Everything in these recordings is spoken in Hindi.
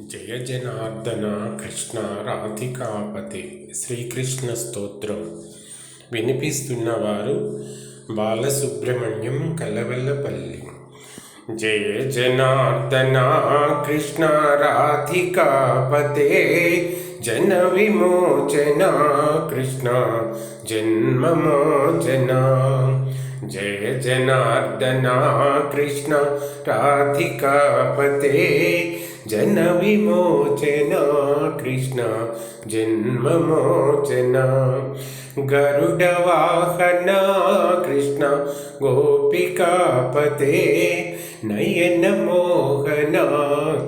జయ జనార్దన కృష్ణ రాధికాపతి శ్రీకృష్ణ స్తోత్రం. వినిపిస్తున్నవారు బాలసుబ్రహ్మణ్యం కలవల్లపల్లి. జయ జనార్దన కృష్ణ రాధికాపతే జన విమోచన కృష్ణ జన్మమోచన. జయ జనార్దన కృష్ణ రాధికాపతే జన విమోచన కృష్ణ జన్మమోచన గరుడ వాహన కృష్ణ గోపికాపతే నయన మోహన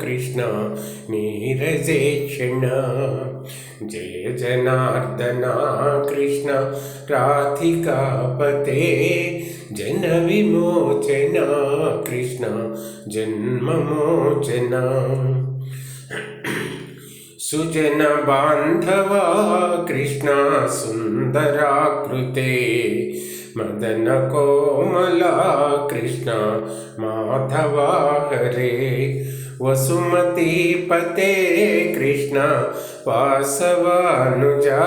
కృష్ణ నీరజేక్షణ जय जनार्दना कृष्ण राधिकापते। जन विमोचना कृष्ण जन्म मोचना सुजन बांधवा कृष्ण सुंदरा कृते मदन कोमला कृष्ण माधवा हरे वसुमती पते कृष्ण वासवानुजा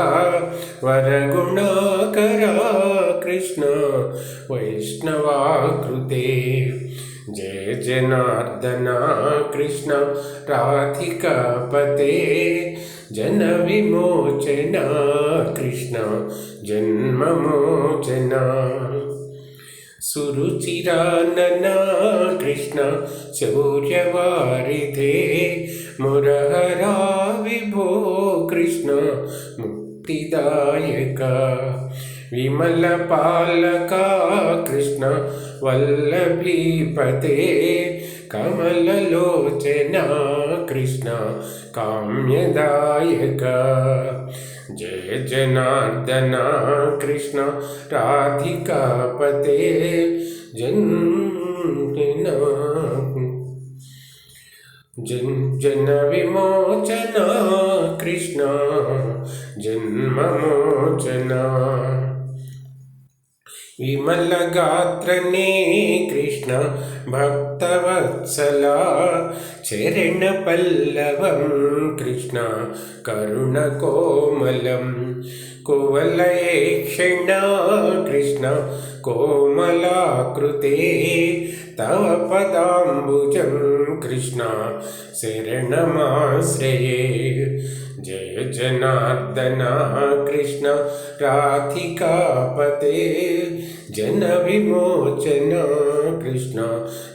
वरगुणाकरा कृष्ण वैष्णवाकृते। जय जनार्दना कृष्ण राधिकापते जनविमोचना कृष्ण जन्ममोचना। జన్మమోచన సురుచిరానన కృష్ణ శౌర్యవారిధే మురహరా విభో కృష్ణ ముక్తిదాయక విమల పాలక కృష్ణ వల్లభీపతే కమలలోచన जय जनार्दना कृष्ण राधिका पते जन जन जन विमोचना कृष्ण जन्म मोचना జన్మమోచన విమల గాత్రనే కృష్ణ భక్తవత్సల చరణ పల్లవం కృష్ణ కరుణ కోమలం కువలయేక్షణ కృష్ణ कृष्णा शरणमाश्रये जय जनार्दन, कृष्ण राधिकापते। जनविमोचना, कृष्ण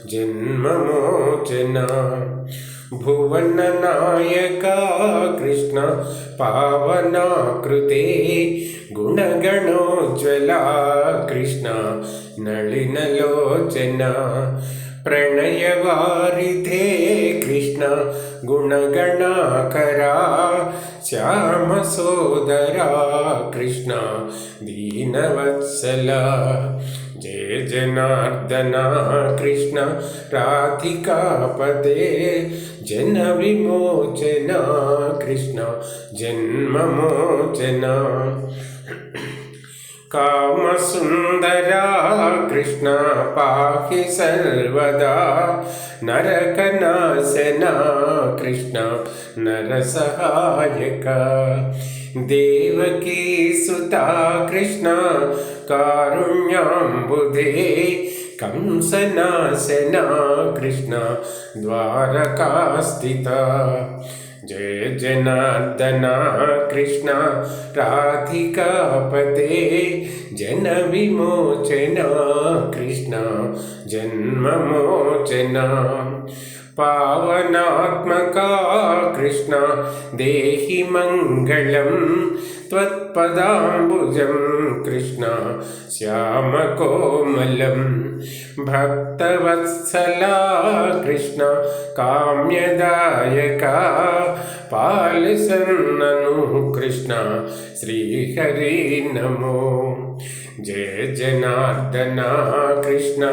जन्ममोचना। भुवननायका, कृष्ण पावनाकृते। गुणगणोज्वला कृष्ण नलिनलोचना। प्रणय वारिधे कृष्ण श्याम सोदरा, कृष्ण दीनवत्सला, जय जनार्दना, कृष्ण राधिकापदे जनविमोचना कृष्ण जन्म मोचना। कामसुन्दरा कृष्णा पाहि सर्वदा। नरकनाशना कृष्णा नरसहायका। देवकी सुता कृष्णा कारुण्याम्बुधे। कंसनाशना कृष्णा द्वारका स्थिता जय जनार्दन कृष्ण राधिकापते। जन विमोचना कृष्ण जन्म मोचना पावनात्मका कृष्ण देहि मङ्गलं त्वत्पदाम्बुजम्। कृष्ण श्यामकोमलं भक्तवत्सला कृष्ण काम्यदायका पालिसन्ननु कृष्ण श्रीहरि नमो। जय जनार्दना कृष्ण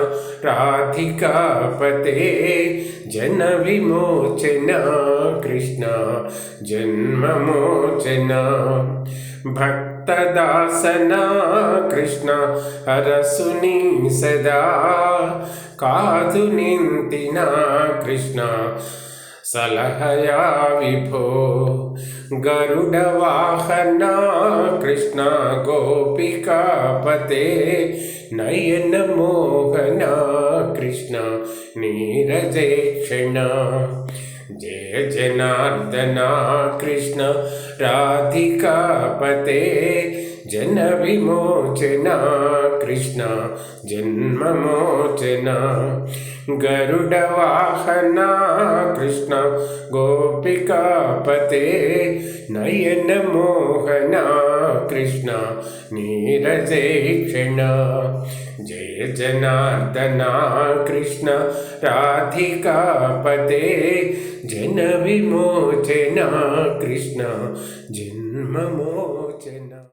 राधिका पते जन विमोचना कृष्ण जन्म मोचना భక్తదాసనా కృష్ణ అరసుని సదా కాదు నింతినా కృష్ణ సలహయా విభో గరుడవాహనా కృష్ణ గోపికాపతే నయన మోహనా కృష్ణ నీరజేక్షణ जय जनार्दना कृष्ण राधिकापते। जनविमोचना कृष्ण जन्ममोचना। गरुडवाहना कृष्ण गोपिकापते। नयनमोहना कृष्ण नीरजेक्षणा जनार्दना कृष्ण राधिका पते जन विमोचना कृष्ण जन्म जन्ममो